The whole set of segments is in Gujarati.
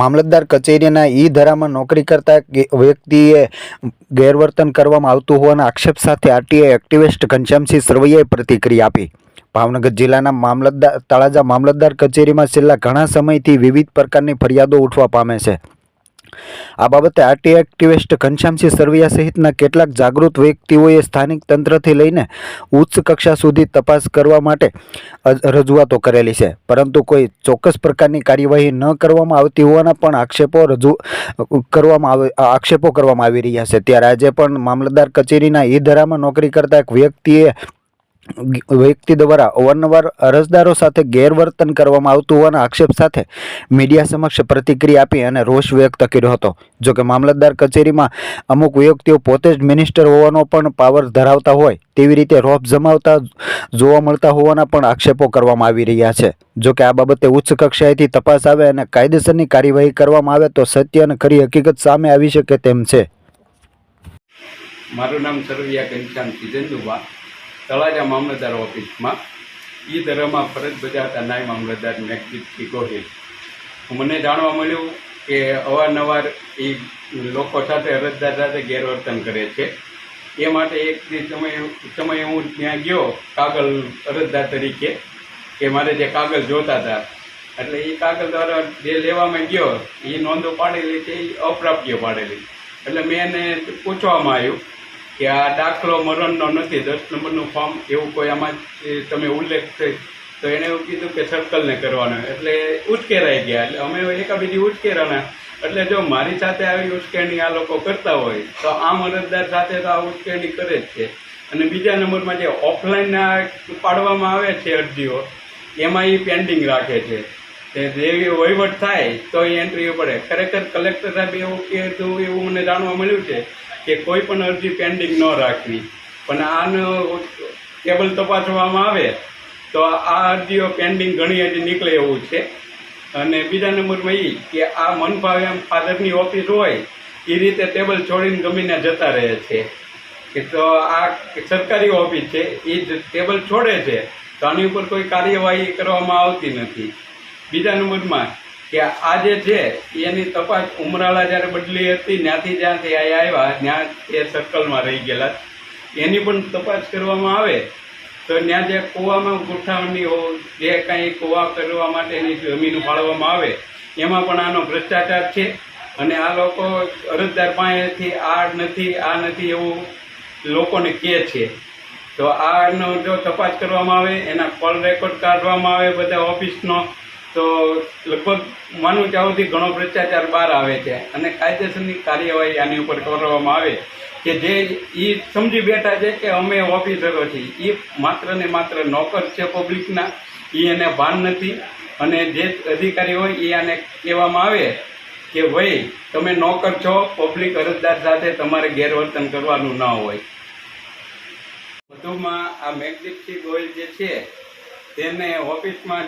મામલતદાર કચેરીના ઈ ધરામાં નોકરી કરતા વ્યક્તિએ ગેરવર્તન કરવામાં આવતું હોવાના આક્ષેપ સાથે આરટીઆઈ એક્ટિવિસ્ટ ઘનશ્યામસિંહ સરવૈયાએ પ્રતિક્રિયા આપી. ભાવનગર જિલ્લાના મામલતદાર, તળાજા મામલતદાર કચેરીમાં છેલ્લા ઘણા સમયથી વિવિધ પ્રકારની ફરિયાદો ઉઠવા પામે છે. આ બાબતે આરટી એક્ટિવિસ્ટ ઘનશ્યામસિંહ સરવૈયા સહિતના કેટલાક જાગૃત વ્યક્તિઓએ સ્થાનિક તંત્રથી લઈને ઉચ્ચ કક્ષા સુધી તપાસ કરવા માટે રજૂઆતો કરેલી છે. પરંતુ કોઈ ચોક્કસ પ્રકારની કાર્યવાહી ન કરવામાં આવતી હોવાના પણ આક્ષેપો રજૂ, કરવામાં આવે આક્ષેપો કરવામાં આવી રહ્યા છે. ત્યારે આજે પણ મામલતદાર કચેરીના ઈ ધરામાં નોકરી કરતા એક વ્યક્તિએ વ્યક્તિ દ્વારા અવારનવાર અરજદારો સાથે ગેરવર્તન કરવામાં આવતું હોવાના આક્ષેપ સાથે મીડિયા સમક્ષ પ્રતિક્રિયા આપી અને રોષ વ્યક્ત કર્યો હતો. જોકે મામલતદાર કચેરીમાં અમુક વ્યક્તિઓ પોતે જ મિનિસ્ટર હોવાનો પણ પાવર ધરાવતા હોય, તેવી રીતે રોપ જમાવતા જોવા મળતા હોવાના પણ આક્ષેપો કરવામાં આવી રહ્યા છે. જોકે આ બાબતે ઉચ્ચ કક્ષાએથી તપાસ આવે અને કાયદેસરની કાર્યવાહી કરવામાં આવે તો સત્ય અને ખરી હકીકત સામે આવી શકે તેમ છે. મારું નામ સરવિયા ઘનશ્યામ ચિજંદુબા તળાજા મામલતદાર ઓફિસમાં. એ દરમાં ફરજ બજાવતા નાય મામલતદાર મેઘદીપસિંહ ગોહિલ મને જાણવા મળ્યું કે અવારનવાર એ લોકો સાથે અરજદાર સાથે ગેરવર્તન કરે છે. એ માટે એક સમય સમયે હું ત્યાં ગયો કાગળ અરજદાર તરીકે, કે મારે જે કાગળ જોતા હતા. એટલે એ કાગળ દ્વારા જે લેવામાં ગયો એ નોંધો પાડેલી છે એ અપ્રાપ્ય પાડેલી. એટલે મેં એને પૂછવામાં આવ્યું કે આ દાખલો મરણનો નથી, દસ નંબરનું ફોર્મ એવું કોઈ આમાં તમે ઉલ્લેખ થઈ તો એણે એવું કીધું કે સર્કલને કરવાનો. એટલે ઉશ્કેરાઈ ગયા. એટલે અમે એકાબીજી ઉશ્કેરાના એટલે જો મારી સાથે આવી ઉશ્કેરણી આ લોકો કરતા હોય, તો આમ અરજદાર સાથે તો આ ઉશ્કેરણી કરે જ છે. અને બીજા નંબરમાં જે ઓફલાઈન પાડવામાં આવે છે અરજીઓ, એમાં એ પેન્ડિંગ રાખે છે. તે જેવી વહીવટ થાય, તો એ એન્ટ્રીઓ પડે. ખરેખર કલેક્ટર સાહેબ એવું કહેતું એવું મને જાણવા મળ્યું છે. કે કોઈ પણ અરજી પેન્ડિંગ ન રાખવી. પણ આનો ટેબલ તપાસવામાં આવે તો આ અરજીઓ પેન્ડિંગ ઘણી હજી નીકળે એવું છે. અને બીજા નંબરમાં એ કે આ મનભાવે એમ ફાધરની ઓફિસ હોય એ રીતે ટેબલ છોડીને ગમીને જતા રહે છે. કે તો આ સરકારી ઓફિસ છે એ જ ટેબલ છોડે છે. તો આની ઉપર કોઈ કાર્યવાહી કરવામાં આવતી નથી. બીજા નંબરમાં કે આ જે છે એની તપાસ ઉમરાળા જ્યારે બદલી હતી, ત્યાંથી જ્યાંથી અહીંયા આવ્યા, ત્યાં એ સર્કલમાં રહી ગયેલા. એની પણ તપાસ કરવામાં આવે, તો ત્યાં જે કૂવામાં ગોઠવણી જે કાંઈ કૂવા કરવા માટેની જમીન ફાળવવામાં આવે, એમાં પણ આનો ભ્રષ્ટાચાર છે. અને આ લોકો અરજદાર પાસેથી આ નથી આ નથી એવું લોકોને કહે છે. તો આનો જો તપાસ કરવામાં આવે, એના કોલ રેકોર્ડ કાઢવામાં આવે બધા ઓફિસનો તો લગભગ માનું ત્યાં ઘણો ભ્રષ્ટાચાર બહાર આવે છે અને કાયદેસરની કાર્યવાહી આની ઉપર કરવામાં આવે કે જે એ સમજી બેઠા છે કે અમે ઓફિસરો છીએ. એ માત્ર ને માત્ર નોકર છે પબ્લિકના. એ એને ભાન નથી અને જે અધિકારી હોય એ આને કહેવામાં આવે કે ભાઈ, તમે નોકર છો, પબ્લિક અરજદાર સાથે તમારે ગેરવર્તન કરવાનું ના હોય. વધુમાં આ મેઘદીપસિંહ ગોયલ જે છે તેને ઓફિસમાં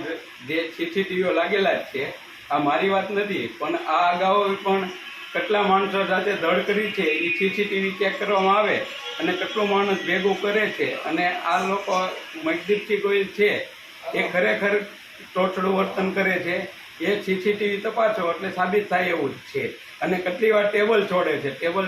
જે સીસીટીવીઓ લાગેલા જ છે, આ મારી વાત નથી, પણ આ અગાઉ પણ કેટલા માણસો સાથે ધડ કરી છે, એ સીસીટીવી ચેક કરવામાં આવે અને કેટલો માણસ ભેગું કરે છે અને આ લોકો મજદીપસિંહ ગોયલ છે, એ ખરેખર ટોચડું વર્તન કરે છે, એ સીસીટીવી તપાસો એટલે સાબિત થાય એવું જ છે. અને કેટલી વાર ટેબલ છોડે છે, ટેબલ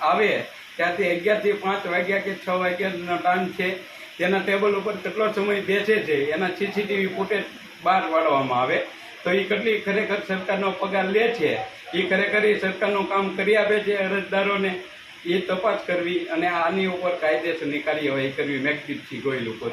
આવે ત્યાંથી અગિયારથી પાંચ વાગ્યા કે છ વાગ્યાનો ટાઈમ છે તેના ટેબલ ઉપર કેટલો સમય બેસે છે, એના સીસીટીવી ફૂટેજ બહાર પાડવામાં આવે. તો એ કેટલી ખરેખર સરકારનો પગાર લે છે એ ખરેખર એ સરકારનું કામ કરી આપે છે અરજદારોને એ તપાસ કરવી અને આની ઉપર કાયદેસરની કાર્યવાહી કરવી. મેઘદીપસિંહ ગોયલ ઉપર.